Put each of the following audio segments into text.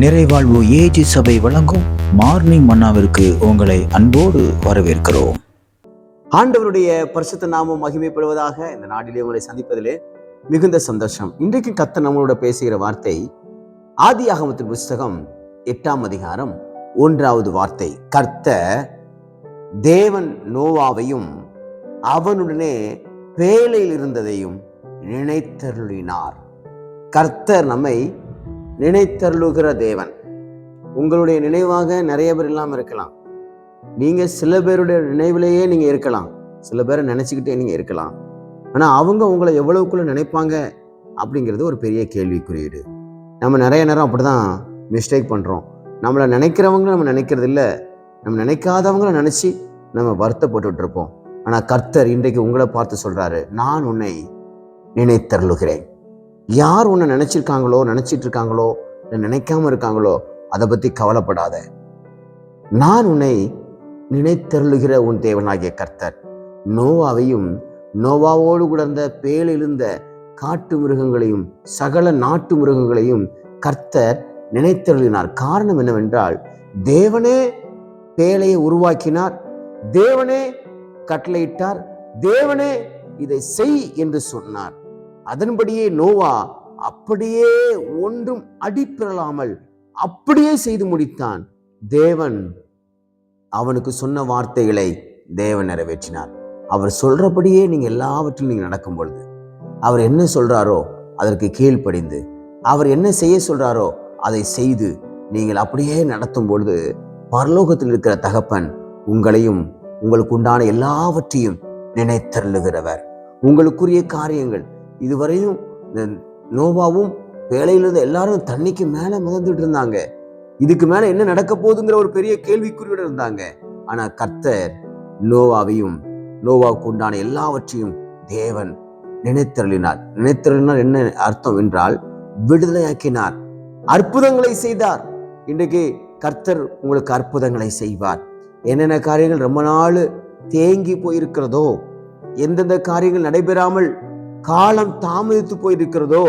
நிறைவாழ்வு AG சபை வழங்கும் morning மன்னாவிற்கு உங்களை அன்போடு வரவேற்கிறோம். ஆண்டவருடைய பரிசுத்த நாமம் மகிமைப்படுவதாக இந்த நாட்டிலே உங்களை சந்திப்பதிலே மிகுந்த சந்தோஷம். இன்றைக்கு கத்த நம்மளோட பேசுகிற வார்த்தை ஆதி ஆகமத்தின் புஸ்தகம் எட்டாம் அதிகாரம் ஒன்றாவது வார்த்தை. கர்த்த தேவன் நோவாவையும் அவனுடனே பேழையில் இருந்ததையும் நினைத்தருளினார். கர்த்தர் நம்மை நினைத்தருளுகிற தேவன். உங்களுடைய நினைவாக நிறைய பேர் இல்லாமல் இருக்கலாம். நீங்கள் சில பேருடைய நினைவிலேயே நீங்கள் இருக்கலாம். சில பேரை நினச்சிக்கிட்டே நீங்கள் இருக்கலாம். ஆனால் அவங்க உங்களை எவ்வளவுக்குள்ளே நினைப்பாங்க? அப்படிங்கிறது ஒரு பெரிய கேள்விக்குறியீடு. நம்ம நிறைய நேரம் அப்படிதான் மிஸ்டேக் பண்ணுறோம் நம்மளை நினைக்கிறவங்க நம்ம நினைக்கிறது இல்லை. நம்ம நினைக்காதவங்கள நினச்சி நம்ம வருத்தப்பட்டுட்ருப்போம் ஆனால் கர்த்தர் இன்றைக்கு உங்களை பார்த்து சொல்கிறாரு நான் உன்னை நினைத்தருளுகிறேன். யார் உன்னை நினைச்சிருக்காங்களோ நினைச்சிட்டு இருக்காங்களோ நினைக்காம இருக்காங்களோ அதை பத்தி கவலைப்படாத. நான் உன்னை நினைத்தருளுகிற உன் தேவனாகிய கர்த்தர். நோவாவையும் நோவாவோடு கூட இருந்த பேலிருந்த காட்டு மிருகங்களையும் சகல நாட்டு மிருகங்களையும் கர்த்தர் நினைத்தருளினார். காரணம் என்னவென்றால் தேவனே பேலையை உருவாக்கினார் தேவனே கட்டளையிட்டார் தேவனே இதை செய் என்று சொன்னார். அதன்படியே நோவா அப்படியே ஒன்றும் அடிப்பிரலாமல் அப்படியே செய்து முடித்தான். தேவன் அவனுக்கு சொன்ன வார்த்தைகளை தேவன் நிறைவேற்றினார். அவர் சொல்றபடியே நீங்க எல்லாவற்றிலும் நீங்க நடக்கும் பொழுது அவர் என்ன சொல்றாரோ அதற்கு கீழ்ப்படிந்து அவர் என்ன செய்ய சொல்றாரோ அதை செய்து நீங்கள் அப்படியே நடத்தும் பொழுது பரலோகத்தில் இருக்கிற தகப்பன் உங்களையும் உங்களுக்கு உண்டான எல்லாவற்றையும் நினைத்தருளுகிறவர். உங்களுக்குரிய காரியங்கள் இதுவரையும் நோவாவும் வேலையிலிருந்து எல்லாரும் தண்ணிக்கு மேலே மிதந்துட்டு இருந்தாங்க. இதுக்கு மேலே என்ன நடக்க போகுதுங்கிற ஒரு பெரிய கேள்விக்குறியோட இருந்தாங்க. ஆனால் கர்த்தர் நோவாவையும் நோவாவுக்கு உண்டான எல்லாவற்றையும் தேவன் நினைத்தருளினார். நினைத்தருளினார் என்ன அர்த்தம் என்றால் விடுதலையாக்கினார். அற்புதங்களை செய்தார். இன்றைக்கு கர்த்தர் உங்களுக்கு அற்புதங்களை செய்வார். என்னென்ன காரியங்கள் ரொம்ப நாள் தேங்கி போயிருக்கிறதோ எந்தெந்த காரியங்கள் நடைபெறாமல் காலம் தாமதித்து போயிருக்கிறதோ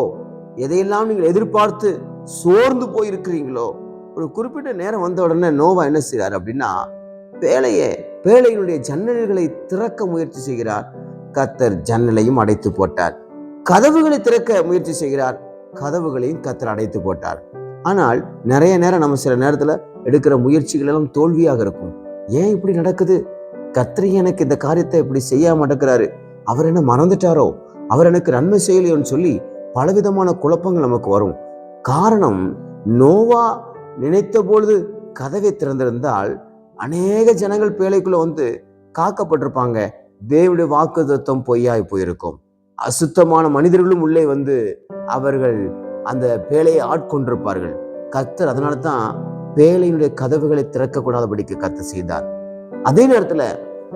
எதையெல்லாம் நீங்கள் எதிர்பார்த்து சோர்ந்து போயிருக்கிறீங்களோ ஒரு குறிப்பிட்ட நேரம் வந்த உடனே நோவா என்ன செய்கிறார் அப்படின்னா பேழையை பேழையினுடைய ஜன்னல்களை திறக்க முயற்சி செய்கிறார். கத்தர் ஜன்னலையும் அடைத்து போட்டார். கதவுகளை திறக்க முயற்சி செய்கிறார். கதவுகளையும் கத்தர் அடைத்து போட்டார். ஆனால் நிறைய நேரம் நம்ம சில நேரத்தில் எடுக்கிற முயற்சிகள் எல்லாம் தோல்வியாக இருக்கும். ஏன் இப்படி நடக்குது? கத்திரி எனக்கு இந்த காரியத்தை இப்படி செய்ய மாட்டேங்கிறாரு அவர் என்ன மறந்துட்டாரோ? அவர் எனக்கு நன்மை செய்யலையோன்னு சொல்லி பலவிதமான குழப்பங்கள் நமக்கு வரும். காரணம் நோவா நினைத்த பொழுது கதவை திறந்திருந்தால் அநேக ஜனங்கள் பேழைக்குள்ள வந்து காக்கப்பட்டிருப்பாங்க. தேவனுடைய வாக்கு தத்துவம் பொய்யாய் போயிருக்கும். அசுத்தமான மனிதர்களும் உள்ளே வந்து அவர்கள் அந்த பேழையை ஆட்கொண்டிருப்பார்கள். கத்தர் அதனால தான் பேழையினுடைய கதவுகளை திறக்கக்கூடாதபடிக்கு கத்தர் செய்தார். அதே நேரத்தில்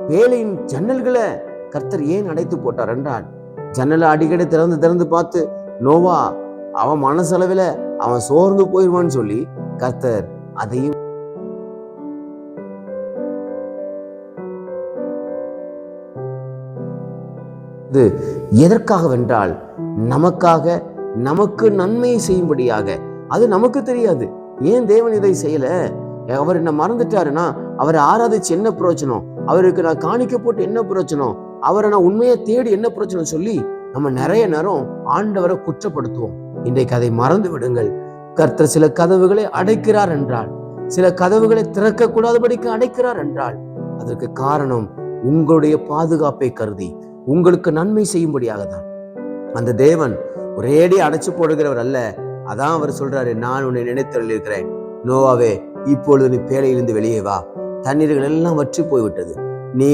பேழையின் ஜன்னல்களை கர்த்தர் ஏன் அடைத்து போட்டார் என்றால் ஜன்னலை அடிக்கடி திறந்து திறந்து பார்த்து நோவா அவன் மனசளவில் அவன் சோர்ந்து போயிடுவான்னு சொல்லி கர்த்தர் அதையும் இது எதற்காகவென்றால் நமக்காக நமக்கு நன்மை செய்யும்படியாக. அது நமக்கு தெரியாது. ஏன் தேவன் இதை செய்யல? அவர் என்ன மறந்துட்டாருன்னா அவரை ஆராதிச்சு என்ன பிரயோஜனம்? அவருக்கு நான் காணிக்க போட்டு என்ன பிரயோஜனம்? அவரை நான் உண்மையை தேடி என்ன பிரச்சனை சொல்லி நம்ம நிறைய நேரம் ஆண்டவரை குற்றப்படுத்துவோம். இன்றைக்கு அதை மறந்து விடுங்கள். கர்த்தர் சில கதவுகளை அடைக்கிறார் என்றால் சில கதவுகளை திறக்க கூடாதபடிக்கு அடைக்கிறார் என்றால் அதற்கு காரணம் உங்களுடைய பாதுகாப்பை கருதி உங்களுக்கு நன்மை செய்யும்படியாக தான். அந்த தேவன் ஒரேடி அடைச்சு போடுகிறவர் அல்ல. அதான் அவர் சொல்றாரு நான் உன்னை நினைத்தருள் இருக்கிறேன் நோவாவே இப்பொழுது நீ பேழையிலிருந்து வெளியே வா. தண்ணீர்கள் எல்லாம் வற்றி போய்விட்டது. நீ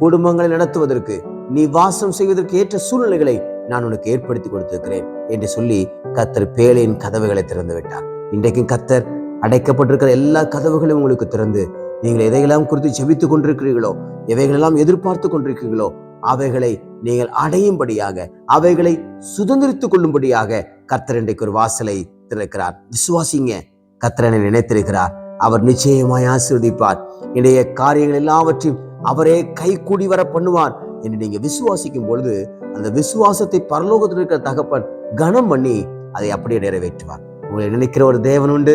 குடும்பங்களை நடத்துவதற்கு நீ வாசம் செய்வதற்கு ஏற்ற சூழ்நிலைகளை நான் உனக்கு ஏற்படுத்தி கொடுத்திருக்கிறேன் என்று சொல்லி கத்தர் பேழையின் கதவுகளை திறந்து விட்டார். இன்றைக்கும் கத்தர் அடைக்கப்பட்டிருக்கிற எல்லா கதவுகளையும் உங்களுக்கு திறந்து நீங்கள் எதையெல்லாம் குறித்து ஜெபித்துக் கொண்டிருக்கிறீர்களோ எவைகளெல்லாம் எதிர்பார்த்து கொண்டிருக்கிறீர்களோ அவைகளை நீங்கள் அடையும்படியாக அவைகளை சுதந்திரித்துக் கொள்ளும்படியாக கத்தர் இன்றைக்கு ஒரு வாசலை திறக்கிறார். விசுவாசிங்க கத்தரனை நினைத்திருக்கிறார். அவர் நிச்சயமாய் ஆசீர்வதிப்பார். இன்றைய காரியங்கள் எல்லாவற்றையும் அவரே கை கூடி வர பண்ணுவார் என்று நீங்க விசுவாசிக்கும் பொழுது அந்த விசுவாசத்தை பரலோகத்தில் இருக்கிற தகப்பன் கனம் பண்ணி அதை அப்படியே நிறைவேற்றுவார். உங்களை நினைக்கிற ஒரு தேவன் உண்டு.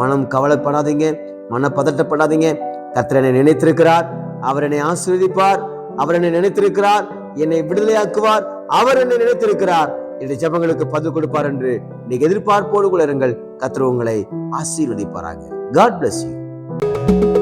மனம் கவலைப்படாதீங்க மன பதட்டப்படாதீங்க கர்த்தர் என்னை நினைத்திருக்கிறார் அவர் என்னை ஆசீர்வதிப்பார் அவர் என்னை நினைத்திருக்கிறார் என்னை விடுதலையாக்குவார் அவர் என்னை நினைத்திருக்கிறார். என்னுடைய ஜபங்களுக்கு பதில் கொடுப்பார் என்று நீங்க எதிர்பார்ப்போடு கூட இருங்கள். கத்திர உங்களை ஆசீர்வதிப்பாராங்க காட் பிளஸ் யூ